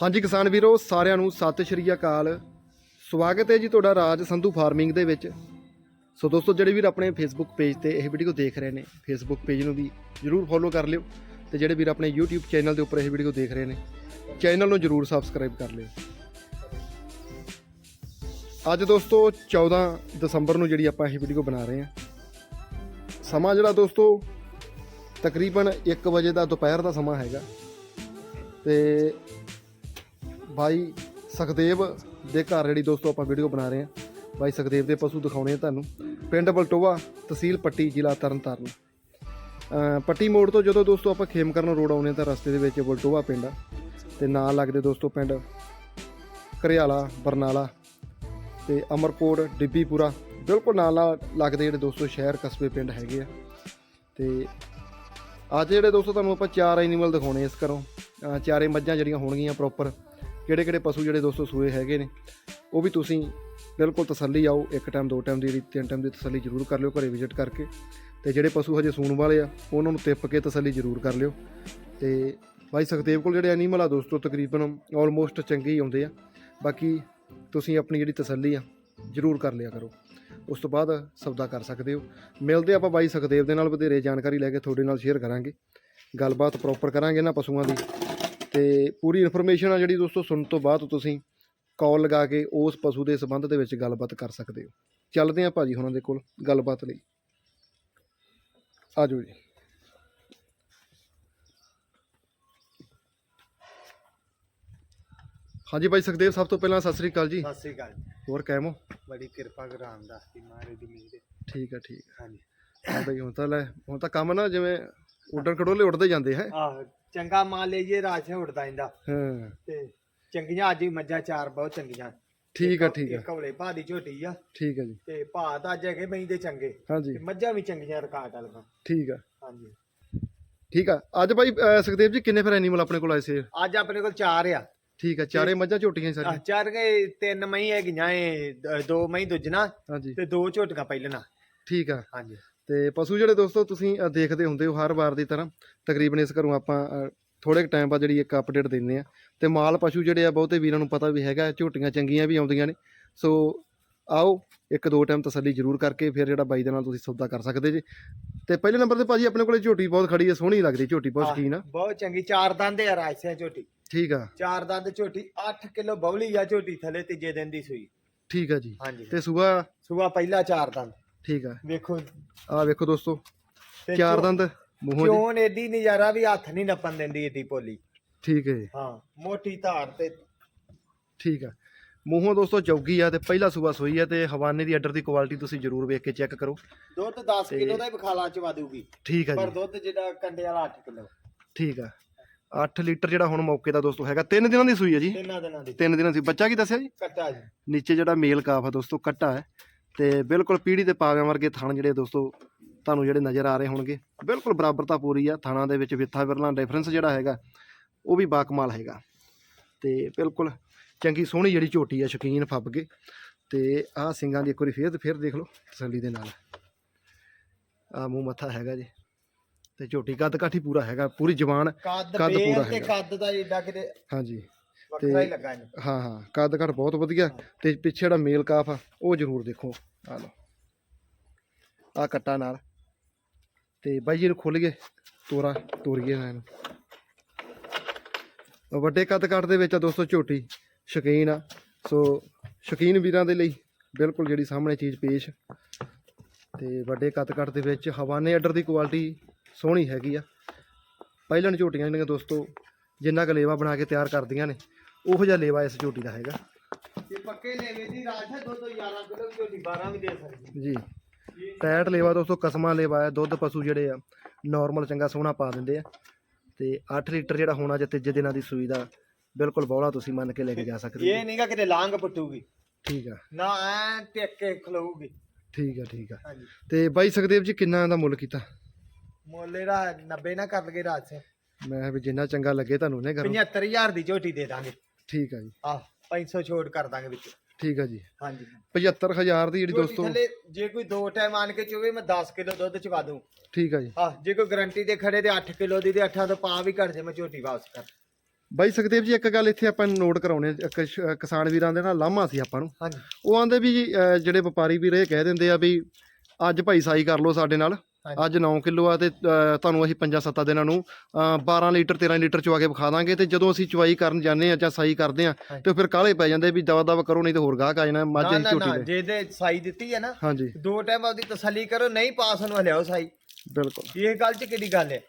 ਹਾਂਜੀ ਕਿਸਾਨ ਵੀਰੋ, ਸਾਰਿਆਂ ਨੂੰ ਸਤਿ ਸ਼੍ਰੀ ਅਕਾਲ। ਸਵਾਗਤ ਹੈ ਜੀ ਤੁਹਾਡਾ ਰਾਜ ਸੰਧੂ ਫਾਰਮਿੰਗ ਦੇ ਵਿੱਚ। ਸੋ ਦੋਸਤੋ, ਜਿਹੜੇ ਵੀਰ ਆਪਣੇ ਫੇਸਬੁੱਕ ਪੇਜ ਤੇ ਇਹ ਵੀਡੀਓ ਦੇਖ ਰਹੇ ਨੇ ਫੇਸਬੁੱਕ ਪੇਜ ਨੂੰ ਵੀ ਜਰੂਰ ਫੋਲੋ ਕਰ ਲਿਓ ਤੇ ਜਿਹੜੇ ਵੀਰ ਆਪਣੇ YouTube ਚੈਨਲ ਦੇ ਉੱਪਰ ਇਹ ਵੀਡੀਓ ਦੇਖ ਰਹੇ ਨੇ ਚੈਨਲ ਨੂੰ ਜਰੂਰ ਸਬਸਕ੍ਰਾਈਬ ਕਰ ਲਿਓ। ਅੱਜ ਦੋਸਤੋ 14 ਦਸੰਬਰ ਨੂੰ ਜਿਹੜੀ ਆਪਾਂ ਇਹ ਵੀਡੀਓ ਬਣਾ ਰਹੇ ਹਾਂ। ਸਮਾਂ ਜਿਹੜਾ ਦੋਸਤੋ, ਤਕਰੀਬਨ 1 ਵਜੇ ਦਾ ਦੁਪਹਿਰ ਦਾ ਸਮਾਂ ਹੈਗਾ। ਤੇ ਬਾਈ ਸੁਖਦੇਵ ਦੇ ਘਰ ਜਿਹੜੀ ਦੋਸਤੋ ਆਪਾਂ ਵੀਡੀਓ ਬਣਾ ਰਹੇ ਹਾਂ। ਬਾਈ ਸੁਖਦੇਵ ਦੇ ਪਸ਼ੂ ਦਿਖਾਉਣੇ ਆ ਤੁਹਾਨੂੰ। ਪਿੰਡ ਬਲਟੋਵਾ ਤਹਿਸੀਲ ਪੱਟੀ, ਜ਼ਿਲ੍ਹਾ ਤਰਨਤਾਰਨ। ਪੱਟੀ ਮੋੜ ਤੋਂ ਜਦੋਂ ਦੋਸਤੋ ਆਪਾਂ ਖੇਮਕਰਨ ਰੋਡ ਆਉਨੇ ਤਾਂ ਰਸਤੇ ਦੇ ਵਿੱਚ ਬਲਟੋਵਾ ਪਿੰਡ ਆ। ਤੇ ਨਾਲ ਲੱਗਦੇ ਦੋਸਤੋ ਪਿੰਡ ਘਰਿਆਲਾ ਬਰਨਾਲਾ ਤੇ ਅਮਰਕੋਟ, ਡਿੱਬੀਪੁਰਾ। ਬਿਲਕੁਲ ਨਾਲ ਨਾਲ ਲੱਗਦੇ ਜਿਹੜੇ ਦੋਸਤੋ ਸ਼ਹਿਰ ਕਸਬੇ ਪਿੰਡ ਹੈਗੇ ਆ। ਤੇ ਅੱਜ ਜਿਹੜੇ ਦੋਸਤੋ ਤੁਹਾਨੂੰ ਆਪਾਂ ਚਾਰ ਐਨੀਮਲ ਦਿਖਾਉਣੇ ਇਸ ਘਰੋਂ। ਚਾਰੇ ਮੱਝਾਂ ਜਿਹੜੀਆਂ ਹੋਣਗੀਆਂ ਪ੍ਰੋਪਰ ਕਿਹੜੇ ਕਿਹੜੇ ਪਸ਼ੂ ਜਿਹੜੇ ਦੋਸਤੋ ਸੂਏ ਹੈਗੇ ਨੇ, ਉਹ ਵੀ ਤੁਸੀਂ ਬਿਲਕੁਲ ਤਸੱਲੀ ਆਓ, ਇੱਕ ਟਾਈਮ ਦੋ ਟਾਈਮ ਦੀ ਤਿੰਨ ਟਾਈਮ ਦੀ ਤਸੱਲੀ ਜ਼ਰੂਰ ਕਰ ਲਿਓ, ਘਰੇ ਵਿਜ਼ਿਟ ਕਰਕੇ। ਤੇ ਜਿਹੜੇ ਪਸ਼ੂ ਹਜੇ ਸੂਣ ਵਾਲੇ ਆ, ਉਹਨਾਂ ਨੂੰ ਤਿੱਪ ਕੇ ਤਸੱਲੀ ਜ਼ਰੂਰ ਕਰ ਲਿਓ। ਤੇ ਬਾਈ ਸੁਖਦੇਵ ਕੋਲ ਜਿਹੜੇ ਐਨੀਮਲ ਆ ਦੋਸਤੋ, ਤਕਰੀਬਨ ਆਲਮੋਸਟ ਚੰਗੇ ਹੀ ਆਉਂਦੇ ਆ। ਬਾਕੀ ਤੁਸੀਂ ਆਪਣੀ ਜਿਹੜੀ ਤਸੱਲੀ ਆ, ਜ਼ਰੂਰ ਕਰ ਲਿਆ ਕਰੋ। ਉਸ ਤੋਂ ਬਾਅਦ ਸੌਦਾ ਕਰ ਸਕਦੇ ਹੋ। ਮਿਲਦੇ ਆਪਾਂ ਬਾਈ ਸੁਖਦੇਵ ਦੇ ਨਾਲ, ਵਧੇਰੇ ਜਾਣਕਾਰੀ ਲੈ ਕੇ ਤੁਹਾਡੇ ਨਾਲ ਸ਼ੇਅਰ ਕਰਾਂਗੇ। ਗੱਲਬਾਤ ਪ੍ਰੋਪਰ ਕਰਾਂਗੇ ਇਹਨਾਂ ਪਸ਼ੂਆਂ ਦੀ। ਤੇ ਪੂਰੀ ਇਨਫੋਰਮੇਸ਼ਨ ਆ ਜਿਹੜੀ ਦੋਸਤੋ ਸੁਣਨ ਤੋਂ ਬਾਅਦ ਤੁਸੀਂ ਕਾਲ ਲਗਾ ਕੇ ਉਸ ਪਸ਼ੂ ਦੇ ਸੰਬੰਧ ਦੇ ਵਿੱਚ ਗੱਲਬਾਤ ਕਰ ਸਕਦੇ ਹੋ। ਚੱਲਦੇ ਹਾਂ ਭਾਜੀ ਹੁਣਾਂ ਦੇ ਕੋਲ ਗੱਲਬਾਤ ਲਈ। ਆਜੋ ਜੀ। ਹਾਂਜੀ ਭਾਈ ਸੁਖਦੇਵ ਸਭ ਤੋਂ ਪਹਿਲਾਂ ਸਤਿ ਸ੍ਰੀ ਅਕਾਲ ਜੀ। ਸਤਿ ਸ੍ਰੀ ਅਕਾਲ। ਹੋਰ ਕਾਇਮੋ ਬੜੀ ਕਿਰਪਾ ਕਰਾਮ ਦਾ ਦੀ ਮਹਾਰਾਜ ਦੀ ਮਿਹਰ ਹੈ। ਠੀਕ ਹੈ ਠੀਕ ਹਾਂਜੀ। ਹੈ ਹਾਂ ਬਈ ਹੁਣ ਤਾਂ ਲੈ ਹੁਣ ਤਾਂ ਕੰਮ ਨਾ ਜਿਵੇਂ ਉੱਡਣ ਖੜੋਲੇ ਉੱਡਦੇ ਜਾਂਦੇ ਹੈ। ਆਹ। ਚੰਗਾ ਮੰਨ ਲਈਏ ਰਾਜ ਉੱਡਦਾ ਇੰਦਾ ਹਾਂ। ਤੇ ਚੰਗੀਆਂ ਅੱਜ ਹੀ ਮੱਝਾਂ ਚਾਰ ਬਹੁਤ ਚੰਗੀਆਂ। ਠੀਕ ਹੈ ਠੀਕ ਇੱਕ ਹੌਲੇ ਭਾ ਦੀ ਝੋਟੀ ਆ। ਠੀਕ ਹੈ ਜੀ। ਤੇ ਭਾ ਤਾਂ ਅੱਜ ਹੈਗੇ ਮਹੀਂ ਦੇ ਚੰਗੇ। ਹਾਂਜੀ। ਤੇ ਮੱਝਾਂ ਵੀ ਚੰਗੀਆਂ ਰਿਕਾਰਡ ਵਾਲੀਆਂ। ਠੀਕ ਆ। ਹਾਂਜੀ। ਠੀਕ ਆ। ਅੱਜ ਭਾਈ ਅਹ, ਸੁਖਦੇਵ ਜੀ ਕਿੰਨੇ ਫਿਰ ਐਨੀਮਲ ਆਪਣੇ ਕੋਲ ਆਏ ਸੀ? ਅੱਜ ਆਪਣੇ ਕੋਲ ਚਾਰ ਆ। ਠੀਕ ਆ ਚਾਰੇ ਮੱਝਾਂ ਝੋਟੀਆਂ ਸਾਰੀਆਂ? ਚਾਰ ਗਏ ਤਿੰਨ ਮਹੀਂ ਹੈਗੀਆਂ ਏ ਦ- ਦੋ ਮਹੀਂ ਦੁੱਜਣਾ ਹਾਂਜੀ। ਤੇ ਦੋ ਝੋਟੀਆਂ ਪਹਿਲਣਾ। ਠੀਕ ਆ। ਹਾਂਜੀ। ਤੇ ਪਸ਼ੂ ਜਿਹੜੇ ਦੋਸਤੋ ਤੁਸੀਂ ਦੇਖਦੇ ਹੁੰਦੇ ਹੋ ਹਰ ਵਾਰ ਦੀ ਤਰ੍ਹਾਂ ਤਕਰੀਬਨ ਇਸ ਘਰੋਂ ਆਪਾਂ ਥੋੜੇ ਟਾਈਮ ਬਾਅਦ ਜਿਹੜੀ ਇੱਕ ਅਪਡੇਟ ਦਿੰਦੇ ਆ ਤੇ ਮਾਲ ਪਸ਼ੂ ਜਿਹੜੇ ਆ ਬਹੁਤੇ ਵੀਰਾਂ ਨੂੰ ਪਤਾ ਵੀ ਹੈਗਾ ਝੋਟੀਆਂ ਚੰਗੀਆਂ ਵੀ ਆਉਂਦੀਆਂ ਨੇ। ਸੋ ਆਓ ਇੱਕ ਦੋ ਟਾਈਮ ਤਸੱਲੀ ਜ਼ਰੂਰ ਕਰਕੇ ਫਿਰ ਜਿਹੜਾ ਬਾਈ ਦੇ ਨਾਲ ਤੁਸੀਂ ਸੌਦਾ ਕਰ ਸਕਦੇ ਜੀ। ਤੇ ਪਹਿਲੇ ਨੰਬਰ ਤੇ ਭਾਜੀ ਆਪਣੇ ਕੋਲੇ ਝੋਟੀ ਬਹੁਤ ਖੜੀ ਹੈ ਸੋਹਣੀ ਲੱਗਦੀ ਝੋਟੀ ਬਹੁਤ ਸ਼ਕੀਨ ਆ। ਬਹੁਤ ਚੰਗੀ ਚਾਰ ਦੰਦ ਆ ਰਾਜ ਸੇ ਝੋਟੀ। ਠੀਕ ਆ। ਚਾਰ ਦੰਦ ਝੋਟੀ 8 ਕਿਲੋ ਬੌਲੀ ਆ ਝੋਟੀ ਥਲੇ ਤੀਜੇ ਦਿਨ ਦੀ ਸੂਈ। ਠੀਕ ਆ ਜੀ। ਹਾਂਜੀ। ਤੇ ਸਵੇਰ ਸੂਆ ਪਹਿਲਾ ਚਾਰ ਦੰਦ। ਠੀਕ ਆ। ਵੇਖੋ। ਆ ਵੇਖੋ ਦੋਸਤੋ ਤੇ ਚਾਰ ਚੋ- ਦੰਦ ਮੂੰਹੋਂ ਜੀ। ਚੋਣ ਏਡੀ ਨਜ਼ਾਰਾ ਵੀ ਹੱਥ ਨਹੀਂ ਨੱਪਣ ਦਿੰਦੀ ਏਡੀ ਪੋਲੀ ਠੀਕ ਹੈ ਜੀ, ਹਾਂ ਮੋਟੀ ਧਾਰ ਤੇ। ਠੀਕ ਆ। ਮੂੰਹੋਂ ਦੋਸਤੋ ਚੌਗੀ ਆ ਤੇ ਪਹਿਲਾ ਸੂਬਾ ਸੋਈ ਆ ਤੇ ਹਵਾਨੇ ਦੀ ਆਰਡਰ ਦੀ ਕੁਆਲਿਟੀ ਤੁਸੀਂ ਜ਼ਰੂਰ ਵੇਖ ਕੇ ਚੈੱਕ ਕਰੋ। ਦੁੱਧ 10 ਕਿਲੋ ਦਾ ਹੀ ਬਖਾਲਾ ਚ ਵਾਦੂਗੀ ਠੀਕ ਆ ਪਰ ਜੀ ਦੁੱਧ ਜਿਹੜਾ ਕੰਡੇ ਵਾਲਾ 8 ਕਿਲੋ। ਠੀਕ ਆ। 8 ਲੀਟਰ ਜਿਹੜਾ ਹੁਣ ਮੌਕੇ ਦਾ ਦੋਸਤੋ ਹੈਗਾ 3 ਦਿਨਾਂ ਦੀ ਸੂਈ ਆ ਜੀ। ਤਿੰਨਾਂ ਦਿਨਾਂ ਦੀ। 3 ਦਿਨਾਂ ਦੀ। ਬੱਚਾ ਕੀ ਦੱਸਿਆ ਜੀ? ਕੱਟਾ ਜੀ। ਨੀਚੇ ਜਿਹੜਾ ਮੇਲ ਕਾਫ ਆ ਦੋਸਤੋ ਕੱਟਾ ਹੈ। ਤੇ ਬਿਲਕੁਲ ਪੀੜੀ ਤੇ ਪਾਵਿਆਂ ਵਰਗੇ ਥਣ ਜਿਹੜੇ ਦੋਸਤੋ ਤੁਹਾਨੂੰ ਜਿਹੜੇ ਨਜ਼ਰ ਆ ਰਹੇ ਹੋਣਗੇ ਬਿਲਕੁਲ ਬਰਾਬਰਤਾ ਪੂਰੀ ਆ ਥਣਾਂ ਦੇ ਵਿੱਚ ਵਿਥਾ ਵਿਰਲਾ ਡਿਫਰੈਂਸ ਜਿਹੜਾ ਹੈਗਾ ਉਹ ਵੀ ਬਾਕਮਾਲ ਹੈਗਾ। ਤੇ ਬਿਲਕੁਲ ਚੰਗੀ ਸੋਹਣੀ ਜਿਹੜੀ ਝੋਟੀ ਆ ਸ਼ਕੀਨ ਫੱਬ ਕੇ ਤੇ ਆਹ ਸਿੰਘਾਂ ਦੀ ਇੱਕ ਵਾਰੀ ਫੇਰ ਤੇ ਫੇਰ ਦੇਖ ਲਓ ਤਸੱਲੀ ਦੇ ਨਾਲ। ਆ ਮੂੰਹ ਮੱਥਾ ਹੈਗਾ ਜੀ ਤੇ ਝੋਟੀ ਕੱਦ ਕਾਠੀ ਪੂਰਾ ਹੈਗਾ ਪੂਰੀ ਜਵਾਨ ਕੱਦ ਪੂਰਾ ਤੇ ਹੈਗਾ। ਕੱਦ ਦਾ ਏਡਾ ਕਿਤੇ ਹਾਂਜੀ। ਵੱਖਰਾ ਹੀ ਲੱਗਾ ਹਾਂ ਹਾਂ ਕੱਦ ਘੜ ਬਹੁਤ ਵਧੀਆ। ਤੇ ਪਿੱਛੇ ਜਿਹੜਾ ਮੇਲ ਕਾਫ ਆ ਉਹ ਜ਼ਰੂਰ ਦੇਖੋ। ਆ ਲਓ। ਆ ਕੱਟਾ ਨਾਲ। ਤੇ ਬਾਈ ਜੀ ਨੂੰ ਖੁੱਲ ਗਏ ਤੋਰਾ ਤੋਰੀਏ ਨਾ ਇਹਨੂੰ। ਉਹ ਵੱਡੇ ਕੱਦ ਕੱਟ ਦੇ ਵਿੱਚ ਆ ਦੋਸਤੋ ਝੋਟੀ ਸ਼ਕੀਨ ਆ। ਸੋ ਸ਼ਕੀਨ ਵੀਰਾਂ ਦੇ ਲਈ ਬਿਲਕੁਲ ਜਿਹੜੀ ਸਾਹਮਣੇ ਚੀਜ਼ ਪੇਸ਼। ਤੇ ਵੱਡੇ ਕੱਦ ਕੱਟ ਦੇ ਵਿੱਚ ਹਵਾਨੇ ਆਰਡਰ ਦੀ ਕੁਆਲਿਟੀ ਸੋਹਣੀ ਹੈਗੀ ਆ। ਪਹਿਲਣ ਝੋਟੀਆਂ ਜਿਹੜੀਆਂ ਦੋਸਤੋ ਜਿੰਨਾ ਕੁ ਲੇਵਾ ਬਣਾ ਕੇ ਤਿਆਰ ਕਰਦੀਆਂ ਨੇ ਉਹੋ ਜਿਹਾ ਲੇਵਾ ਇਸ ਝੋਟੀ ਦਾ ਹੈਗਾ। ਇਹ ਪੱਕੇ ਲੈਵੇ ਦੀ ਰਾਜ ਹੈ ਦੁੱਧ 11 ਕਿਲੋ ਝੋਟੀ 12 ਵੀ ਦੇ ਸਕਦੀ। ਜੀ। ਟੈਟ ਲੇਵਾ ਦੋਸਤੋ ਕਸਮਾਂ ਲੇਵਾ ਹੈ ਦੁੱਧ ਪਸ਼ੂ ਜਿਹੜੇ ਆ ਨਾਰਮਲ ਚੰਗਾ ਸੋਹਣਾ ਪਾ ਦਿੰਦੇ ਆ। ਤੇ 8 ਲੀਟਰ ਜਿਹੜਾ ਹੋਣਾ ਜੇ ਤੀਜੇ ਦਿਨਾਂ ਦੀ ਸੂਈ ਦਾ ਬਿਲਕੁਲ ਬੌਲਾ ਤੁਸੀਂ ਮੰਨ ਕੇ ਲੈ ਕੇ ਜਾ ਸਕਦੇ ਇਹ ਨਹੀਂਗਾ ਕਿਤੇ ਲਾਂਗ ਪਟੂਗੀ। ਠੀਕ ਆ। ਨਾ ਐ ਟਿਕ ਕੇ ਖਲੋਊਗੀ। ਠੀਕ ਆ ਠੀਕ ਆ। ਤੇ ਬਾਈ ਸੁਖਦੇਵ ਜੀ ਕਿੰਨਾ ਦਾ ਮੁੱਲ ਕੀਤਾ? ਮੁੱਲ ਇਹਦਾ 90 ਨਾ ਕਰ ਲਗੇ ਰਾਜ ਸੇ ਮੈਂ ਵੀ ਜਿੰਨਾ ਚੰਗਾ ਲੱਗੇ ਤੁਹਾਨੂੰ ਨੇ ਕਰੋ। 75000 ਦੀ ਝੋਟੀ ਦੇ ਦਾਂਗੇ। ਠੀਕ ਆ ਜੀ। ਆ 500 ਛੋਟ ਕਰ ਦਾਂਗੇ ਵਿੱਚ। ਠੀਕ ਆ ਜੀ। ਹਾਂਜੀ। 75000 ਦੀ ਜਿਹੜੀ ਝੋਟੀ ਦੋਸਤੋ ਥੱਲੇ ਜੇ ਕੋਈ ਦੋ ਟਾਈਮ ਆਣ ਕੇ ਚੋਵੇ ਮੈਂ 10 ਕਿਲੋ ਦੁੱਧ ਚਵਾ ਦੂੰ। ਠੀਕ ਆ ਜੀ। ਆ ਜੇ ਕੋਈ ਗਾਰੰਟੀ ਤੇ ਖੜੇ ਤੇ 8 ਕਿਲੋ ਦੀ ਤੇ 8 ਤੋਂ ਪਾ ਵੀ ਘਟ ਜੇ ਮੈਂ ਝੋਟੀ ਵਾਪਸ ਕਰ। ਬਾਈ ਸੁਖਦੇਵ ਜੀ ਇੱਕ ਗੱਲ ਇੱਥੇ ਆਪਾਂ ਨੂੰ ਨੋਟ ਕਰਾਉਣੇ ਕਿਸਾਨ ਵੀਰਾਂ ਦੇ ਨਾਲ ਲਾਮਾ ਸੀ ਆਪਾਂ ਨੂੰ। ਹਾਂਜੀ। ਉਹ ਆਂਦੇ ਵੀ ਜਿਹੜੇ ਵਪਾਰੀ ਵੀਰ ਇਹ ਕਹਿ ਦਿੰਦੇ ਆ ਵੀ ਅੱਜ ਭਾਈ ਸਾਈ ਕਰ ਲਓ ਸਾਡੇ ਨਾਲ। ਅੱਜ 9 ਕਿਲੋ ਆ ਤੇ ਤੁਹਾਨੂੰ ਅਸੀਂ 5-7 ਦਿਨਾਂ ਨੂੰ ਅਹ, 12 ਲੀਟਰ 13 ਲੀਟਰ ਚਵਾ ਕੇ ਵਿਖਾ ਦਾਂਗੇ ਤੇ ਜਦੋਂ ਅਸੀਂ ਚਵਾਈ ਕਰਨ ਜਾਂਦੇ ਆ ਜਾਂ ਸਾਈ ਕਰਦੇ ਆ ਹਾਂਜੀ। ਤੇ ਫਿਰ ਕਾਲੇ ਪੈ ਜਾਂਦੇ ਵੀ ਦਵਾ ਦਵਾ ਕਰੋ ਨਹੀਂ ਤੇ ਹੋਰ ਗਾਹਕ ਆ ਜਾਣਾ ਮੱਝ ਨਾ ਦੀ ਨਾ ਝੋਟੀ ਨਾ ਦੇ। ਜੇ ਤੇ ਸਾਈ ਦਿੱਤੀ ਹੈ ਨਾ ਹਾਂਜੀ। ਦੋ ਟਾਈਮ ਆਪਦੀ ਤਸੱਲੀ ਕਰੋ ਨਹੀਂ ਪਾਸ ਨੂੰ ਲਿਆਓ ਸਾਈ। ਬਿਲਕੁਲ। ਇਹ ਗੱਲ ਚ ਕਿਹੜੀ ਗੱਲ ਹੈ?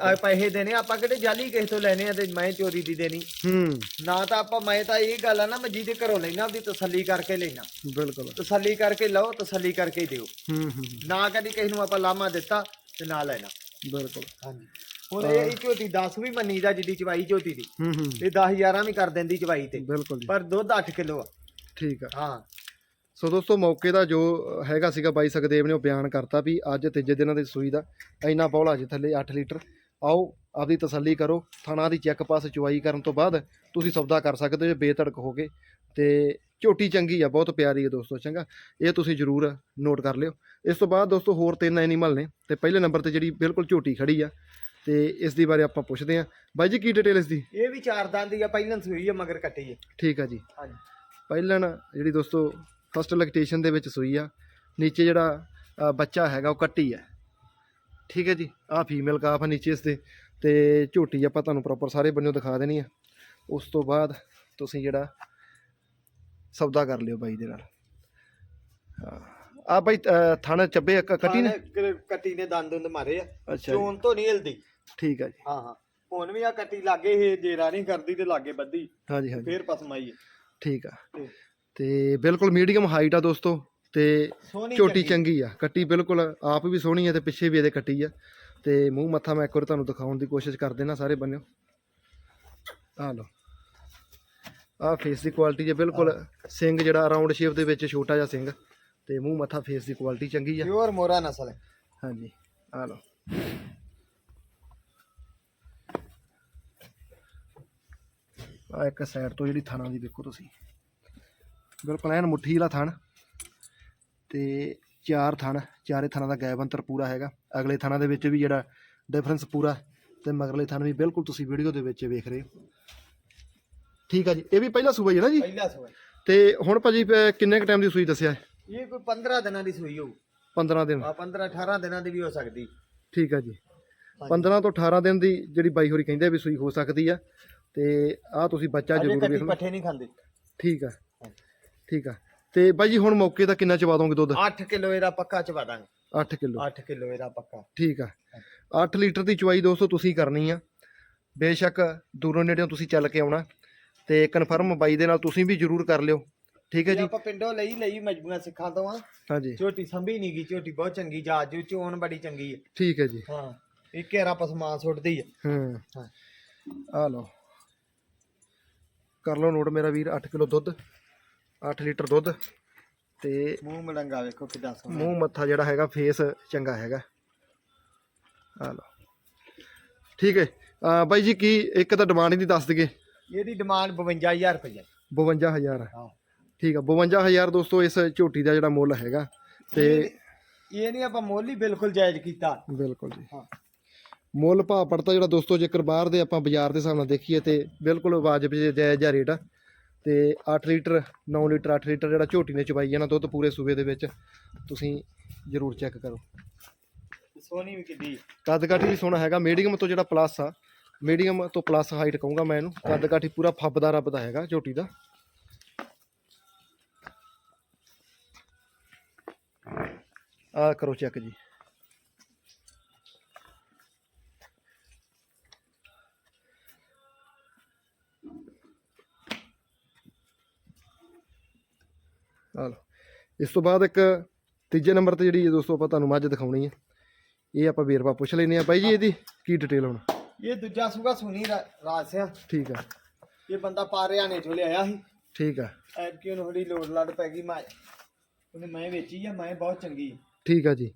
ਆ ਪੈਸੇ ਦੇਣੇ ਆਪਾਂ ਕਿਹੜੇ ਜਾਲੀ ਕਿਸੇ ਤੋਂ ਲੈਣੇ ਆ ਤੇ ਮੈਂ ਚੋਰੀ ਦੀ ਦੇਣੀ। ਹੂੰ। ਨਾ ਤਾਂ ਆਪਾਂ ਮੈਂ ਤਾਂ ਇਹ ਗੱਲ ਆ ਨਾ ਮੈਂ ਜਿਹਦੇ ਘਰੋਂ ਲੈਣਾ ਆਪਦੀ ਤਸੱਲੀ ਕਰਕੇ ਲੈਣਾ ਬਿਲਕੁਲ। ਤਸੱਲੀ ਕਰਕੇ ਲਓ ਤਸੱਲੀ ਕਰਕੇ ਹੀ ਦਿਓ। ਹੂੰ ਹੂੰ ਨਾ ਕਦੀ ਕਿਸੇ ਨੂੰ ਆਪਾਂ ਲਾਮਾ ਦਿੱਤਾ ਤੇ ਨਾ ਲੈਣਾ। ਬਿਲਕੁਲ। ਹਾਂਜੀ। ਹੁਣ ਇਹ ਝੋਟੀ 10 ਵੀ ਮੰਨੀ ਦਾ ਜਿੱਡੀ ਚਵਾਈ ਝੋਟੀ ਦੀ। ਹੂੰ ਹੂੰ। ਇਹ 10 11 ਵੀ ਕਰ ਦਿੰਦੀ ਚਵਾਈ ਤੇ। ਬਿਲਕੁਲ ਪਰ ਦੁੱਧ 8 ਕਿਲੋ ਆ। ਠੀਕ ਆ। ਹਾਂ। ਸੋ ਦੋਸਤੋ ਮੌਕੇ ਦਾ ਜੋ ਹੈਗਾ ਸੀਗਾ ਬਾਈ ਸੁਖਦੇਵ ਨੇ ਉਹ ਬਿਆਨ ਕਰਤਾ ਵੀ ਅੱਜ ਤੀਜੇ ਦਿਨਾਂ ਦੀ ਸੂਈ ਦਾ ਇੰਨਾ ਬੌਲਾ ਜੇ ਥੱਲੇ 8 ਲੀਟਰ। ਆਓ ਆਪਦੀ ਤਸੱਲੀ ਕਰੋ ਥਣਾ ਦੀ ਚੈੱਕ ਪਾਸ ਚੁਆਈ ਕਰਨ ਤੋਂ ਬਾਅਦ ਤੁਸੀਂ ਸੌਦਾ ਕਰ ਸਕਦੇ ਹੋ ਜੇ ਬੇਤੜਕ ਹੋ ਕੇ ਤੇ ਝੋਟੀ ਚੰਗੀ ਆ ਬਹੁਤ ਪਿਆਰੀ ਹੈ ਦੋਸਤੋ ਚੰਗਾ। ਇਹ ਤੁਸੀਂ ਜ਼ਰੂਰ ਨੋਟ ਕਰ ਲਿਓ। ਇਸ ਤੋਂ ਬਾਅਦ ਦੋਸਤੋ ਹੋਰ ਤਿੰਨ ਐਨੀਮਲ ਨੇ ਤੇ ਪਹਿਲੇ ਨੰਬਰ ਤੇ ਜਿਹੜੀ ਬਿਲਕੁਲ ਝੋਟੀ ਖੜੀ ਆ ਤੇ ਇਸ ਦੀ ਬਾਰੇ ਆਪਾਂ ਪੁੱਛਦੇ ਹਾਂ। ਬਾਈ ਜੀ ਕੀ ਡਿਟੇਲ ਇਸ ਦੀ? ਇਹ ਵੀ ਚਾਰ ਦੰਦ ਦੀ ਆ ਪਹਿਲਾਂ ਸੂਈ ਆ ਮਗਰ ਕੱਟੀ ਹੈ ਠੀਕ ਆ ਜੀ। ਹਾਂਜੀ। ਪਹਿਲਣ ਜਿਹੜੀ ਦੋਸਤੋ ਫਸਟ ਲੈਕਟੇਸ਼ਨ ਦੇ ਵਿੱਚ ਸੂਈ ਆ। ਨੀਚੇ ਜਿਹੜਾ ਬੱਚਾ ਹੈਗਾ ਉਹ ਕੱਟੀ ਹੈ ਠੀਕ ਹੈ ਜੀ? ਆ ਫੀਮੇਲ ਕਾਫ ਆ ਨੀਚੇ ਇਸ ਦੇ ਤੇ ਝੋਟੀ ਆਪਾਂ ਤੁਹਾਨੂੰ ਪ੍ਰੋਪਰ ਸਾਰੇ ਬੰਨਿਓ ਦਿਖਾ ਦੇਣੀ ਆ। ਉਸ ਤੋਂ ਬਾਅਦ ਤੁਸੀਂ ਜਿਹੜਾ ਸੌਦਾ ਕਰ ਲਿਓ ਬਾਈ ਦੇ ਨਾਲ। ਆ ਬਾਈ ਥਣ ਚੱਬੇ ਕੱਟੀ ਨੇ? ਕੱਟੀ ਨੇ ਦੰਦ ਦੰਦ ਮਾਰੇ ਆ। ਚੋਣ ਤੋਂ ਨਹੀਂ ਹਿਲਦੀ। ਠੀਕ ਆ ਜੀ। ਹਾਂ ਹਾਂ। ਹੁਣ ਵੀ ਆ ਕੱਟੀ ਲਾਗੇ ਇਹ ਜੇਰਾ ਨਹੀਂ ਕਰਦੀ ਤੇ ਲਾਗੇ ਬੱਧੀ ਹਾਂਜੀ ਹਾਂਜੀ। ਫੇਰ ਪਸਮਾਈ ਠੀਕ ਆ। ਤੇ ਬਿਲਕੁਲ ਮੀਡੀਅਮ ਹਾਈਟ ਆ ਦੋਸਤੋ ਤੇ ਸੋਹਣੀ ਝੋਟੀ ਚੰਗੀ ਆ। ਕੱਟੀ ਬਿਲਕੁਲ ਆਪ ਵੀ ਸੋਹਣੀ ਆ ਤੇ ਪਿੱਛੇ ਵੀ ਇਹਦੇ ਕੱਟੀ ਆ। ਤੇ ਮੂੰਹ ਮੱਥਾ ਮੈਂ ਇੱਕ ਵਾਰ ਤੁਹਾਨੂੰ ਦਿਖਾਉਣ ਦੀ ਕੋਸ਼ਿਸ਼ ਕਰ ਦੇਣਾ ਸਾਰੇ ਬੰਨਿਓ। ਆ ਲਓ। ਆ ਫੇਸ ਦੀ ਕੁਆਲਿਟੀ ਜੇ ਬਿਲਕੁਲ ਸਿੰਘ ਜਿਹੜਾ ਰਾਉਂਡ ਸ਼ੇਪ ਦੇ ਵਿੱਚ ਛੋਟਾ ਜਿਹਾ ਸਿੰਘ ਤੇ ਮੂੰਹ ਮੱਥਾ ਫੇਸ ਦੀ ਕੁਆਲਿਟੀ ਚੰਗੀ ਆ। ਪਿਓਰ ਮੋਰਾ ਨਸਲ ਹੈ। ਹਾਂਜੀ ਆ ਲਓ। ਆ ਇੱਕ ਸਾਈਡ ਤੋਂ ਜਿਹੜੀ ਥਾਣਾ ਦੀ ਵੇਖੋ ਤੁਸੀਂ। ਬਿਲਕੁਲ ਐਨ ਮੁੱਠੀ ਵਾਲਾ ਥਣ ਤੇ ਚਾਰ ਥਣ ਚਾਰੇ ਥਣਾਂ ਦਾ ਗੈਪ ਅੰਤਰ ਪੂਰਾ ਹੈਗਾ। ਅਗਲੇ ਥਣਾਂ ਦੇ ਵਿੱਚ ਵੀ ਜਿਹੜਾ ਡਿਫਰੈਂਸ ਪੂਰਾ ਤੇ ਮਗਰਲੇ ਥਣ ਵੀ ਬਿਲਕੁਲ ਤੁਸੀਂ ਵੀਡੀਓ ਦੇ ਵਿੱਚ ਵੇਖ ਰਹੇ ਹੋ। ਠੀਕ ਆ ਜੀ ਇਹ ਵੀ ਪਹਿਲਾ ਸੂਬਾ ਹੀ ਹੈ ਨਾ ਜੀ? ਪਹਿਲਾ ਸੂਆ ਤੇ ਹੁਣ ਭਾਜੀ ਅਹ ਕਿੰਨੇ ਕ ਟਾਈਮ ਦੀ ਸੂਈ ਦੱਸਿਆ? ਹੈ ਇਹ ਕੋਈ 15 ਦਿਨਾਂ ਦੀ ਸੂਈ ਹੋਊ। 15 ਦਿਨ। ਆ 15 18 ਦਿਨਾਂ ਦੀ ਵੀ ਹੋ ਸਕਦੀ। ਠੀਕ ਆ ਜੀ। ਹਾਂਜੀ। 15 ਤੋਂ 18 ਦਿਨ ਦੀ ਜਿਹੜੀ ਬਾਈ ਹੋਰੀ ਕਹਿੰਦੇ ਆ ਵੀ ਸੂਈ ਹੋ ਸਕਦੀ ਆ। ਤੇ ਆ ਤੁਸੀਂ ਬੱਚਾ ਅਜੇ ਜ਼ਰੂਰ ਵੇਖ ਕੱਟੀ ਲਓ। ਪੱਠੇ ਨਹੀਂ ਖਾਂਦੇ। ਠੀਕ ਆ। ਠੀਕ ਆ। ਤੇ ਬਾਈ ਜੀ ਹੁਣ ਮੌਕੇ ਦਾ ਕਿੰਨਾ ਚਵਾ ਦੋਗੇ ਦੁੱਧ? 8 ਕਿਲੋ ਇਹਦਾ ਪੱਕਾ ਚਵਾ ਦਾਂਗੇ 8 ਕਿਲੋ। 8 ਕਿਲੋ ਇਹਦਾ ਪੱਕਾ। ਠੀਕ ਆ। 8 ਲੀਟਰ ਦੀ ਚਵਾਈ ਦੋਸਤੋ ਤੁਸੀਂ ਕਰਨੀ ਆ। ਬੇਸ਼ੱਕ ਦੂਰੋਂ ਨੇੜਿਓਂ ਤੁਸੀਂ ਚੱਲ ਕੇ ਆਉਣਾ। ਤੇ ਕਨਫਰਮ ਬਾਈ ਦੇ ਨਾਲ ਤੁਸੀਂ ਵੀ ਜ਼ਰੂਰ ਕਰ ਲਿਓ। ਠੀਕ ਹੈ ਜੇ ਜੀ। ਆਪਾਂ ਪਿੰਡੋਂ ਲਈ ਲਈ ਮਜਬੂਆਂ ਸਿੱਖਾਂ ਤੋਂ ਆ। ਹਾਂਜੀ। ਝੋਟੀ ਸੰਭੀ ਨਹੀਂ ਗਈ ਝੋਟੀ ਬਹੁਤ ਚੰਗੀ ਜਾਜੂ ਚੋਣ ਬੜੀ ਚੰਗੀ ਹੈ ਠੀਕ ਹੈ ਜੀ। ਹਾਂ ਇੱਕ ਘੇਰਾ ਪਸਮਾ ਸੁੱਟਦੀ ਹੈ ਹੂੰ। ਹਾਂ। ਆ ਲਓ। ਕਰ ਲਓ ਨੋਟ ਮੇਰਾ ਵੀਰ 8 ਕਿਲੋ ਦੁੱਧ। 8 ਲੀਟਰ ਦੁੱਧ ਤੇ ਮੂੰਹ ਮਲੰਗਾ ਵੇਖੋ ਕਿਦਾਂ ਸੋਹਣਾ। ਮੂੰਹ ਮੱਥਾ ਜਿਹੜਾ ਹੈਗਾ ਫੇਸ ਚੰਗਾ ਹੈਗਾ। ਆ ਲਓ। ਠੀਕ ਹੈ। ਆ ਬਾਈ ਜੀ ਕੀ ਇੱਕ ਤਾਂ ਡਿਮਾਂਡ ਇਹਦੀ ਦੱਸ ਦਈਏ। ਇਹਦੀ ਡਿਮਾਂਡ 52000 ਰੁਪਏ 52000 ਹਾਂ। ਠੀਕ ਆ 52000 ਦੋਸਤੋ ਇਸ ਝੋਟੀ ਦਾ ਜਿਹੜਾ ਮੁੱਲ ਹੈਗਾ ਤੇ ਇਹ ਨਹੀਂ ਆਪਾਂ ਮੁੱਲ ਹੀ ਬਿਲਕੁਲ ਜਾਇਜ਼ ਕੀਤਾ। ਬਿਲਕੁਲ ਜੀ। ਹਾਂ। ਮੁੱਲ ਭਾਅ ਪੜਤਾ ਜਿਹੜਾ ਦੋਸਤੋ ਜੇਕਰ ਬਾਹਰ ਦੇ ਆਪਾਂ ਬਾਜ਼ਾਰ ਦੇ ਹਿਸਾਬ ਨਾਲ ਦੇਖੀਏ ਤੇ ਬਿਲਕੁਲ ਵਾਜਬ ਜਾਇਜ਼ ਜਿਹਾ ਰੇਟ ਆ। ਤੇ 8 ਲੀਟਰ 9 ਲੀਟਰ 8 ਲੀਟਰ ਜਿਹੜਾ ਝੋਟੀ ਨੇ ਚਵਾਈ ਜਾਣਾ ਦੁੱਧ ਪੂਰੇ ਸੂਬੇ ਦੇ ਵਿੱਚ ਤੁਸੀਂ ਜ਼ਰੂਰ ਚੈੱਕ ਕਰੋ। ਸੋਹਣੀ ਵੀ ਕਿੱਡੀ। ਕੱਦ ਕਾਠੀ ਵੀ ਸੋਹਣਾ ਹੈਗਾ ਮੀਡੀਅਮ ਤੋਂ ਜਿਹੜਾ ਪਲੱਸ ਆ ਮੀਡੀਅਮ ਤੋਂ ਪਲੱਸ ਹਾਈਟ ਕਹੂੰਗਾ ਮੈਂ ਇਹਨੂੰ ਕੱਦ ਕਾਠੀ ਪੂਰਾ ਫੱਬਦਾ ਰੱਬ ਦਾ ਹੈਗਾ ਝੋਟੀ ਦਾ। ਆ ਕਰੋ ਚੈੱਕ ਜੀ। ਆ ਲਓ। ਇਸ ਤੋਂ ਬਾਅਦ ਇੱਕ ਤੀਜੇ ਨੰਬਰ ਤੇ ਜਿਹੜੀ ਦੋਸਤੋ ਆਪਾਂ ਤੁਹਾਨੂੰ ਮੱਝ ਦਿਖਾਉਣੀ ਹੈ ਇਹ ਆਪਾਂ ਵੇਰਵਾ ਪੁੱਛ ਲੈਨੇ ਆ। ਬਾਈ ਜੀ ਇਹਦੀ ਕੀ ਡਿਟੇਲ ਹੁਣ? ਇਹ ਦੂਜਾ ਸੂਗਾ ਸੁਣੀ ਰਾਸਿਆ ਠੀਕ ਆ। ਇਹ ਬੰਦਾ ਪਾਰਿਆਣੇ ਚੋਂ ਲਿਆਇਆ ਸੀ। ਠੀਕ ਆ। ਐਤਕੀ ਉਹਨੂੰ ਥੋੜੀ ਲੋੜ ਲੱਡ ਪੈ ਗਈ ਮੈਂ ਉਹਨੇ ਮੈਂ ਵੇਚੀ ਆ ਮੈਂ ਬਹੁਤ ਚੰਗੀ ਠੀਕ ਆ ਜੀ।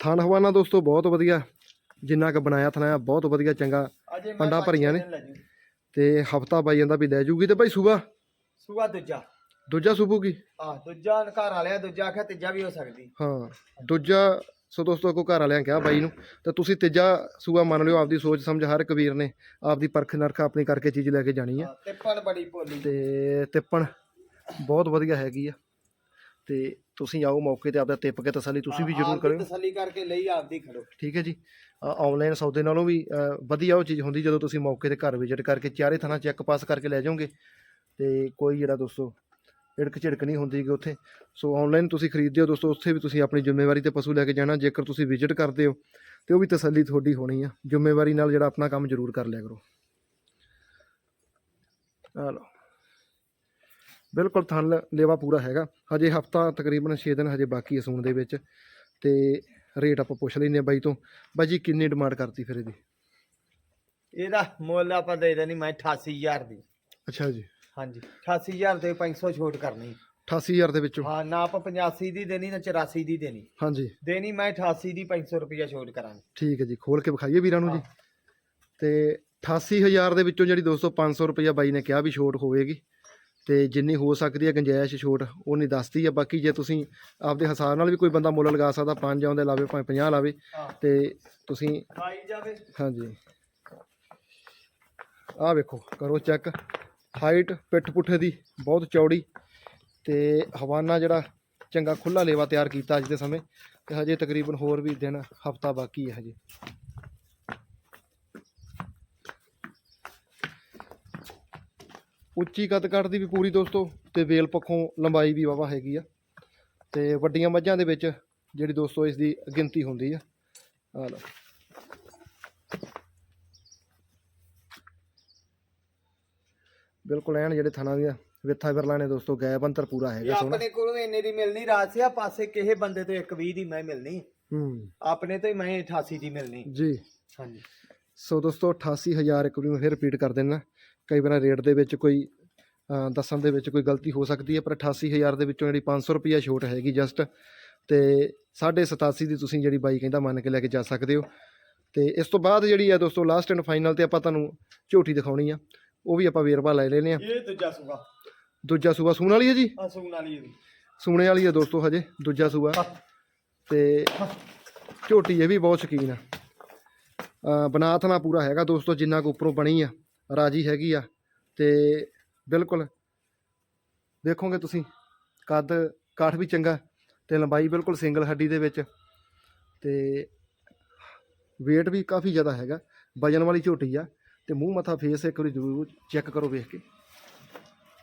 ਥਣ ਹਵਾਨਾ ਦੋਸਤੋ ਬਹੁਤ ਵਧੀਆ। ਜਿੰਨਾ ਕ ਬਣਾਇਆ ਥਣਾ ਬਹੁਤ ਵਧੀਆ ਚੰਗਾ ਪੰਡਾਂ ਭਰੀਆਂ ਨੇ। ਤੇ ਹਫਤਾ ਪਾਈ ਜਾਂਦਾ ਵੀ ਲੈ ਜੂਗੀ ਤੇ ਬਾਈ ਸੂਬਾ ਸੂਆ ਦੂਜਾ। ਦੂਜਾ ਸੂਬੂਗੀ ਆ ਦੂਜਾ ਘਰ ਵਾਲਿਆ ਦੂਜਾ ਆਖਿਆ ਤੀਜਾ ਵੀ ਹੋ ਸਕਦੀ। ਹਾਂ ਦੂਜਾ ਸੋ ਦੋਸਤੋ ਕੋ ਘਰ ਵਾਲਿਆਂ ਕਿਹਾ ਬਾਈ ਨੂੰ ਤਾਂ ਤੁਸੀਂ ਤੀਜਾ ਸੂਆ ਮੰਨ ਲਿਓ ਆਪਦੀ ਸੋਚ ਸਮਝ ਹਰ ਇੱਕ ਵੀਰ ਨੇ ਆਪਦੀ ਪਰਖ ਨਰਖ ਆਪਣੀ ਕਰਕੇ ਚੀਜ਼ ਲੈ ਕੇ ਜਾਣੀ ਆ। ਹਾਂ, ਤੇ ਪਣ ਬੜੀ ਭੋਲੀ। ਤੇ ਤਿੱਪਣ ਬਹੁਤ ਵਧੀਆ ਹੈਗੀ ਆ। ਤੇ ਤੁਸੀਂ ਆਓ ਮੌਕੇ ਤੇ ਆਪਦਾ ਤਿੱਪ ਕੇ ਤਸੱਲੀ ਤੁਸੀਂ ਵੀ ਜ਼ਰੂਰ ਕਰਿਓ। ਤਸੱਲੀ ਕਰਕੇ ਲਈ ਆਪਦੀ ਖੜੋ। ਠੀਕ ਹੈ ਜੀ। ਆਨਲਾਈਨ ਸੌਦੇ ਨਾਲੋਂ ਵੀ ਵਧੀਆ ਉਹ ਚੀਜ਼ ਹੁੰਦੀ ਜਦੋਂ ਤੁਸੀਂ ਮੌਕੇ ਤੇ ਘਰ ਵਿਜ਼ਿਟ ਕਰਕੇ ਚਾਰੇ ਥਾਣਾ ਚੈੱਕ ਪਾਸ ਕਰਕੇ ਲੈ ਜਾਓਗੇ। ਤੇ ਕੋਈ ਜਿਹੜਾ ਦੋਸਤੋ ਝਿੜਕ ਝਿੜਕ ਨਹੀਂ ਹੁੰਦੀ ਕਿ ਉੱਥੇ। ਸੋ ਆਨਲਾਈਨ ਤੁਸੀਂ ਖਰੀਦਦੇ ਹੋ ਦੋਸਤੋ ਉੱਥੇ ਵੀ ਤੁਸੀਂ ਆਪਣੀ ਜ਼ਿੰਮੇਵਾਰੀ ਤੇ ਪਸ਼ੂ ਲੈ ਕੇ ਜਾਣਾ। ਜੇਕਰ ਤੁਸੀਂ ਵਿਜ਼ਿਟ ਕਰਦੇ ਹੋ ਤੇ ਉਹ ਵੀ ਤਸੱਲੀ ਤੁਹਾਡੀ ਹੋਣੀ ਆ। ਜ਼ਿੰਮੇਵਾਰੀ ਨਾਲ ਜਿਹੜਾ ਆਪਣਾ ਕੰਮ ਜ਼ਰੂਰ ਕਰ ਲਿਆ ਕਰੋ। ਲਓ। ਬਿਲਕੁਲ ਥਣ ਲੇਵਾ ਪੂਰਾ ਹੈਗਾ। ਹਜੇ ਹਫਤਾ ਤਕਰੀਬਨ 6 ਦਿਨ ਹਜੇ ਬਾਕੀ ਹੈ ਸੂਣ ਦੇ ਵਿੱਚ। ਤੇ ਰੇਟ ਆਪਾਂ ਪੁੱਛ ਲੈਨੇ ਬਾਈ ਤੋਂ। ਬਾਈ ਜੀ ਕਿੰਨੀ ਡਿਮਾਂਡ ਕਰਤੀ ਫਿਰ ਇਹਦੀ? ਇਹਦਾ ਮੁੱਲ ਆਪਾਂ ਦੇ ਦੇਣੀ ਮੈਂ 88000 ਦੀ। ਅੱਛਾ ਜੀ। ਹਾਂਜੀ। 88000 ਤੇ 500 ਛੋਟ ਕਰਨੀ। 88000 ਦੇ ਵਿੱਚੋਂ? ਹਾਂ ਨਾ ਆਪਾਂ 85 ਦੀ ਦੇਣੀ ਨਾ 84 ਦੀ ਦੇਣੀ। ਹਾਂਜੀ। ਦੇਣੀ ਮੈਂ 88 ਦੀ 500 ਰੁਪਇਆ ਛੋਟ ਕਰਾਂਗੇ। ਠੀਕ ਹੈ ਜੀ ਖੋਲ ਕੇ ਵਿਖਾਈਏ ਵੀਰਾਂ ਨੂੰ ਜੀ। ਤੇ 88000 ਦੇ ਵਿੱਚੋਂ ਜਿਹੜੀ ਦੋਸਤੋ 500 ਰੁਪਇਆ ਬਾਈ ਨੇ ਕਿਹਾ ਵੀ ਛੋਟ ਹੋਵੇਗੀ ਤੇ ਜਿੰਨੀ ਹੋ ਸਕਦੀ ਹੈ ਗੁੰਜਾਇਸ਼ ਛੋਟ ਉਹ ਨਹੀਂ ਦੱਸਦੀ ਹੈ। ਬਾਕੀ ਜੇ ਤੁਸੀਂ ਆਪਦੇ ਹਿਸਾਬ ਨਾਲ ਵੀ ਕੋਈ ਬੰਦਾ ਮੁੱਲ ਲਗਾ ਸਕਦਾ 5 ਆਉਂਦੇ ਲਾਵੇ ਭਾਵੇਂ 50 ਲਾਵੇ ਤੇ ਤੁਸੀਂ ਆਈ ਜਾਵੇ। ਹਾਂਜੀ। ਆਹ ਵੇਖੋ ਕਰੋ ਚੈੱਕ। ਹਾਈਟ, ਪਿੱਠ ਪੁੱਠੇ ਦੀ ਬਹੁਤ ਚੌੜੀ ਤੇ ਹਵਾਨਾ ਜਿਹੜਾ ਚੰਗਾ ਖੁੱਲਾ ਲੇਵਾ ਤਿਆਰ ਕੀਤਾ ਅੱਜ ਦੇ ਸਮੇਂ ਤੇ ਹਜੇ ਤਕਰੀਬਨ ਹੋਰ ਵੀ ਦਿਨ, ਹਫਤਾ ਬਾਕੀ ਹੈ ਹਜੇ। ਉੱਚੀ ਕੱਦ ਕੱਟ ਦੀ ਵੀ ਪੂਰੀ ਦੋਸਤੋ ਤੇ ਵੇਲ ਪੱਖੋਂ ਲੰਬਾਈ ਵੀ ਵਾਵਾ ਹੈਗੀ ਆ ਤੇ ਵੱਡੀਆਂ ਮੱਝਾਂ ਦੇ ਵਿੱਚ ਜਿਹੜੀ ਦੋਸਤੋ ਇਸ ਦੀ ਗਿਣਤੀ ਹੁੰਦੀ ਆ। ਆ ਲਓ। ਬਿਲਕੁਲ ਐਨ ਜਿਹੜੇ ਥਣਾ ਦੀਆਂ ਵਿੱਥਾ ਬਿਰਲਾ ਨੇ ਦੋਸਤੋ ਗੈਪ ਅੰਤਰ ਪੂਰਾ ਹੈਗਾ ਸੋਹਣਾ ਆਪਣੇ ਕੋਲੋਂ ਇੰਨੇ ਦੀ ਮਿਲਣੀ ਰਾਤ ਸਿਆ ਪਾਸੇ ਕਿਸੇ ਬੰਦੇ ਤੋਂ 120 ਦੀ ਮੈਂ ਮਿਲਣੀ। ਹੂੰ। ਆਪਣੇ ਤੋਂ ਹੀ ਮੈਂ 88 ਦੀ ਮਿਲਣੀ। ਜੀ। ਹਾਂਜੀ। ਸੋ ਦੋਸਤੋ 88000 ਇੱਕ ਵਾਰੀ ਮੈਂ ਫਿਰ ਰਿਪੀਟ ਕਰ ਦਿੰਦਾ। ਕਈ ਵਾਰ ਰੇਟ ਦੇ ਵਿੱਚ ਕੋਈ ਦੱਸਣ ਦੇ ਵਿੱਚ ਕੋਈ ਗਲਤੀ ਹੋ ਸਕਦੀ ਹੈ ਪਰ 88000 ਦੇ ਵਿੱਚੋਂ ਜਿਹੜੀ 500 ਰੁਪਈਆ ਛੋਟ ਹੈਗੀ ਜਸਟ ਤੇ 87 ਦੀ ਤੁਸੀਂ ਜਿਹੜੀ ਬਾਈ ਕਹਿੰਦਾ ਮੰਨ ਕੇ ਲੈ ਕੇ ਜਾ ਸਕਦੇ ਹੋ। ਤੇ ਇਸ ਤੋਂ ਬਾਅਦ ਜਿਹੜੀ ਹੈ ਦੋਸਤੋ ਲਾਸਟ ਐਂਡ ਫਾਈਨਲ ਤੇ ਆਪਾਂ ਤੁਹਾਨੂੰ ਝੋਟੀ ਦਿਖਾਉਣੀ ਆ। ਉਹ ਵੀ ਆਪਾਂ ਵੇਰਵਾ ਲੈ ਲੈਨੇ ਆ। ਇਹ ਦੂਜਾ ਸੂਆ ਦੂਜਾ ਸੂਆ ਸੂਣ ਵਾਲੀ ਹੈ ਜੀ? ਆ ਸੂਣ ਵਾਲੀ ਇਹਦੀ ਸੂਣੇ ਵਾਲੀ ਹੈ ਦੋਸਤੋ ਹਜੇ ਦੂਜਾ ਸੂਆ ਤੇ ਝੋਟੀ ਇਹ ਵੀ ਬਹੁਤ ਸ਼ਕੀਨ ਆ। ਅ, ਬਨਾਤ ਨਾ ਪੂਰਾ ਹੈਗਾ ਦੋਸਤੋ ਜਿੰਨਾ ਕੁ ਉੱਪਰੋਂ ਬਣੀ ਆ ਰਾਜੀ ਹੈਗੀ ਆ। ਤੇ ਬਿਲਕੁਲ ਦੇਖੋਗੇ ਤੁਸੀਂ ਕੱਦ ਕਾਠ ਵੀ ਚੰਗਾ ਤੇ ਲੰਬਾਈ ਬਿਲਕੁਲ ਸਿੰਗਲ ਹੱਡੀ ਦੇ ਵਿੱਚ। ਤੇ weight ਵੀ ਕਾਫੀ ਜ਼ਿਆਦਾ ਹੈਗਾ ਵਜਨ ਵਾਲੀ ਝੋਟੀ ਆ। ਤੇ ਮੂੰਹ ਮੱਥਾ ਫੇਸ ਇੱਕ ਵਾਰੀ ਜ਼ਰੂਰ ਚੈੱਕ ਕਰੋ ਵੇਖ ਕੇ।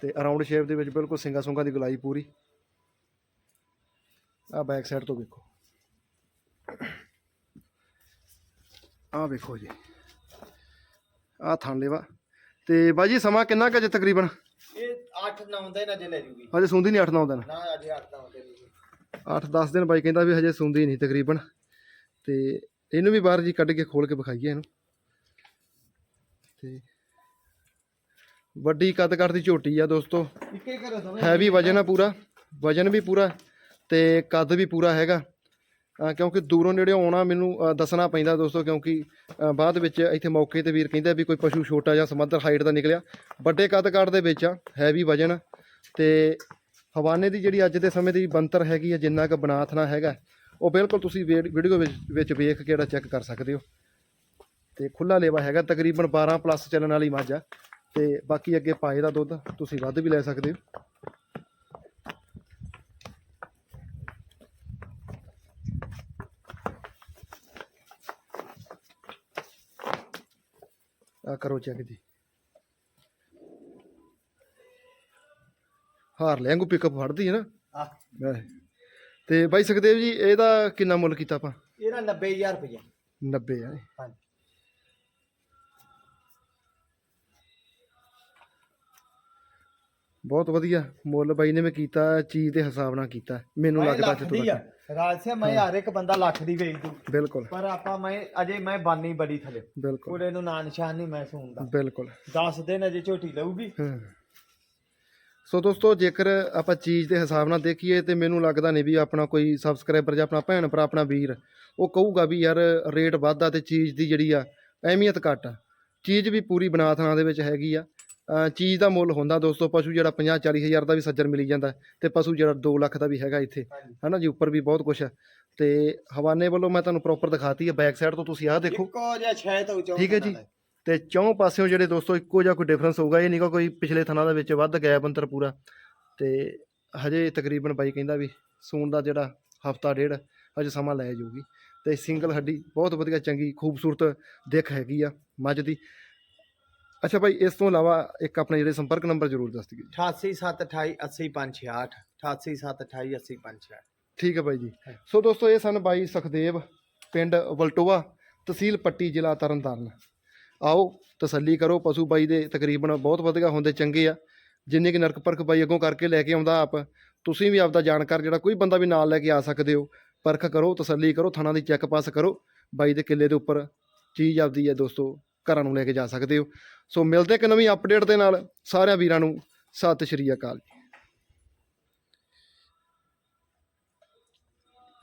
ਤੇ ਅਰਾਊਂਡ ਸ਼ੇਪ ਦੇ ਵਿੱਚ ਬਿਲਕੁਲ ਸਿੰਗਾ ਸੁੰਗਾ ਦੀ ਗੁਲਾਈ ਪੂਰੀ। ਆ ਬੈਕ ਸਾਈਡ ਤੋਂ ਵੇਖੋ। ਆ ਵੇਖੋ ਜੀ। ਆ ਥਣ ਲੇਵਾ। ਤੇ ਬਾਜੀ ਸਮਾਂ ਕਿੰਨਾ ਕੁ ਅਜੇ ਤਕਰੀਬਨ? ਇਹ 8 9 ਦਿਨ ਅਜੇ ਲੈ ਜੂਗੀ। ਹਜੇ ਸੁੰਦੀ ਨਹੀਂ 8-9 ਦਿਨ। ਨਾ ਅਜੇ 8 9 ਦਿਨ ਨਹੀਂ 8-10 ਦਿਨ ਬਾਈ ਕਹਿੰਦਾ ਵੀ ਹਜੇ ਸੁੰਦੀ ਨਹੀਂ ਤਕਰੀਬਨ। ਤੇ ਇਹਨੂੰ ਵੀ ਬਾਹਰ ਜੀ ਕੱਢ ਕੇ ਖੋਲ ਕੇ ਵਿਖਾਈਏ ਇਹਨੂੰ। ਤੇ ਵੱਡੀ ਕੱਦ ਕੱਟ ਦੀ ਝੋਟੀ ਆ ਦੋਸਤੋ। ਇੱਕੇ ਕਰੋ ਦੋਵੇਂ। ਹੈਵੀ ਵਜਨ ਆ ਪੂਰਾ ਵਜਨ ਵੀ ਪੂਰਾ ਤੇ ਕੱਦ ਵੀ ਪੂਰਾ ਹੈਗਾ। ਕਿਉਂਕਿ ਦੂਰੋਂ ਨੇੜੇ ਆਉਣਾ ਮੈਨੂੰ ਦੱਸਣਾ ਪੈਂਦਾ ਦੋਸਤੋ ਕਿਉਂਕਿ ਬਾਅਦ ਵਿੱਚ ਇੱਥੇ ਮੌਕੇ ਤੇ ਵੀਰ ਕਹਿੰਦਾ ਵੀ ਕੋਈ ਪਸ਼ੂ ਛੋਟਾ ਜਾਂ ਸਮੱਧਰ ਹਾਈਟ ਦਾ ਨਿਕਲਿਆ। ਵੱਡੇ ਕੱਦ ਕਾਠ ਦੇ ਵਿੱਚ ਆ ਹੈਵੀ ਵਜਨ। ਤੇ ਹਵਾਨੇ ਦੀ ਜਿਹੜੀ ਅੱਜ ਦੇ ਸਮੇਂ ਦੀ ਬੰਤਰ ਹੈਗੀ ਆ ਜਿੰਨਾ ਕੁ ਬਨਾਥਨਾ ਹੈਗਾ ਉਹ ਬਿਲਕੁਲ ਤੁਸੀਂ ਵੀਡੀਓ ਵਿੱਚ ਵਿੱਚ ਵੇਖ ਕੇ ਜਿਹੜਾ ਚੈੱਕ ਕਰ ਸਕਦੇ ਹੋ। ਤੇ ਖੁੱਲਾ ਲੇਵਾ ਹੈਗਾ ਤਕਰੀਬਨ 12 ਪਲੱਸ ਚੱਲਣ ਵਾਲੀ ਮੱਝ ਆ। ਤੇ ਬਾਕੀ ਅੱਗੇ ਪਾਏ ਦਾ ਦੁੱਧ ਤੁਸੀਂ ਵੱਧ ਵੀ ਲੈ ਸਕਦੇ ਹੋ। ਆ ਕਰੋ ਚੈੱਕ ਜੀ। ਹਾਰ ਲਿਆਂਗੂ ਪਿਕਅਪ ਫੜਦੀ ਹੈ ਨਾ। ਤੇ ਬਾਈ ਸੁਖਦੇਵ ਜੀ ਇਹਦਾ ਕਿੰਨਾ ਮੁੱਲ ਕੀਤਾ ਆਪਾਂ? ਇਹਦਾ 90000 ਰੁਪਇਆ 90 ਬਹੁਤ ਵਧੀਆ ਮੁੱਲ ਬਾਈ ਨੇ ਮੈਂ ਕੀਤਾ ਚੀਜ਼ ਦੇ ਹਿਸਾਬ ਨਾਲ ਕੀਤਾ। ਮੈਨੂੰ ਲੱਗਦਾ ਆ। ਤੱਕ। ਰਾਜ ਸਿਆ ਮੈਂ ਹਰ ਇੱਕ ਬੰਦਾ ਲੱਖ ਦੀ ਵੇਚ ਦੂ ਬਿਲਕੁਲ। ਪਰ ਆਪਾਂ ਮੈਂ ਅਜੇ ਮੈਂ ਬਾਨੀ ਬੜੀ ਥਲੇ। ਬਿਲਕੁਲ। ਕੁੜੇ ਨੂੰ ਨਾਂ ਨਿਸ਼ਾਨ ਨਹੀਂ ਮੈਂ ਸੁਣਦਾ ਬਿਲਕੁਲ। 10 ਦਿਨ ਅਜੇ ਝੋਟੀ ਲਊਗੀ। ਸੋ ਦੋਸਤੋ ਜੇਕਰ ਆਪਾਂ ਚੀਜ਼ ਦੇ ਹਿਸਾਬ ਨਾਲ ਦੇਖੀਏ ਤੇ ਮੈਨੂੰ ਲੱਗਦਾ ਨਹੀਂ ਵੀ ਆਪਣਾ ਕੋਈ ਸਬਸਕ੍ਰਾਈਬਰ ਜਾਂ ਆਪਣਾ ਭੈਣ ਭਰਾ ਆਪਣਾ ਵੀਰ ਉਹ ਕਹੂਗਾ ਵੀ ਯਾਰ ਰੇਟ ਵੱਧਦਾ ਤੇ ਚੀਜ਼ ਦੀ ਜਿਹੜੀ ਆ ਅਹਿਮੀਅਤ ਘੱਟ ਆ। ਚੀਜ਼ ਵੀ ਪੂਰੀ ਬਨਾਥਣਾ ਦੇ ਵਿੱਚ ਹੈਗੀ ਆ। ਚੀਜ਼ ਦਾ ਮੁੱਲ ਹੁੰਦਾ ਦੋਸਤੋ ਪਸ਼ੂ ਜਿਹੜਾ 50 40 ਹਜ਼ਾਰ ਦਾ ਵੀ ਸੱਜਰ ਮਿਲੀ ਜਾਂਦਾ ਤੇ ਪਸ਼ੂ ਜਿਹੜਾ 2 ਲੱਖ ਦਾ ਵੀ ਹੈਗਾ ਇੱਥੇ। ਹਨਾ ਜੀ ਉੱਪਰ ਵੀ ਬਹੁਤ ਕੁਝ ਹੈ। ਤੇ ਹਵਾਨੇ ਵੱਲੋਂ ਮੈਂ ਤੁਹਾਨੂੰ ਪ੍ਰੋਪਰ ਦਿਖਾਤੀ ਹੈ ਬੈਕ ਸਾਈਡ ਤੋਂ ਤੁਸੀਂ ਆਹ ਦੇਖੋ। ਇੱਕੋ ਜਿਹਾ ਛੇ ਤੋਂ ਚੌਂ ਠੀਕ ਹੈ ਜੀ। ਤੇ ਚੌਂ ਪਾਸਿਓਂ ਜਿਹੜੇ ਦੋਸਤੋ ਇੱਕੋ ਜਿਹਾ ਕੋਈ ਡਿਫਰੈਂਸ ਹੋਊਗਾ ਇਹ ਨਹੀਂਗਾ ਕੋਈ ਪਿਛਲੇ ਥਣਾ ਦੇ ਵਿੱਚ ਵੱਧ ਗੈਪ ਅੰਤਰ ਪੂਰਾ। ਤੇ ਹਜੇ ਤਕਰੀਬਨ ਬਾਈ ਕਹਿੰਦਾ ਵੀ ਸੂਣ ਦਾ ਜਿਹੜਾ ਹਫਤਾ ਡੇਢ ਹਜੇ ਸਮਾਂ ਲੈ ਜਾਊਗੀ। ਤੇ ਸਿੰਗਲ ਹੱਡੀ ਬਹੁਤ ਵਧੀਆ ਚੰਗੀ ਖੂਬਸੂਰਤ ਦਿੱਖ ਹੈਗੀ ਆ ਮੱਝ ਦੀ। ਅੱਛਾ ਭਾਈ ਇਸ ਤੋਂ ਇਲਾਵਾ ਇੱਕ ਆਪਣੇ ਜਿਹੜੇ ਸੰਪਰਕ ਨੰਬਰ ਜ਼ਰੂਰ ਦੱਸ ਦਿਓ ਜੀ। 88 728 80 88 728 80 ਠੀਕ ਹੈ ਬਾਈ ਜੀ। ਸੋ ਦੋਸਤੋ ਇਹ ਸਨ ਬਾਈ ਸੁਖਦੇਵ ਪਿੰਡ ਵਲਟੋਆ ਤਹਿਸੀਲ ਪੱਟੀ ਜ਼ਿਲ੍ਹਾ ਤਰਨਤਾਰਨ। ਆਓ ਤਸੱਲੀ ਕਰੋ ਪਸ਼ੂ ਬਾਈ ਦੇ ਤਕਰੀਬਨ ਬਹੁਤ ਵਧੀਆ ਹੁੰਦੇ ਚੰਗੇ ਆ। ਜਿੰਨੇ ਕਿ ਨਰਕ ਪਰਖ ਬਾਈ ਅੱਗੋਂ ਕਰਕੇ ਲੈ ਕੇ ਆਉਂਦਾ ਆਪ ਤੁਸੀਂ ਵੀ ਆਪਦਾ ਜਾਣਕਾਰ ਜਿਹੜਾ ਕੋਈ ਬੰਦਾ ਵੀ ਨਾਲ ਲੈ ਕੇ ਆ ਸਕਦੇ ਹੋ। ਪਰਖ ਕਰੋ ਤਸੱਲੀ ਕਰੋ ਥਾਣਾ ਦੀ ਚੈੱਕ ਪਾਸ ਕਰੋ। ਬਾਈ ਦੇ ਕਿੱਲੇ ਦੇ ਉੱਪਰ ਚੀਜ਼ ਆਪਦੀ ਹੈ ਦੋਸਤੋ। ਘਰਾਂ ਨੂੰ ਲੈ ਕੇ ਜਾ ਸਕਦੇ ਹੋ। ਸੋ ਮਿਲਦੇ ਇੱਕ ਨਵੀਂ ਅਪਡੇਟ ਦੇ ਨਾਲ ਸਾਰਿਆਂ ਵੀਰਾਂ ਨੂੰ ਸਤਿ ਸ਼੍ਰੀ ਅਕਾਲ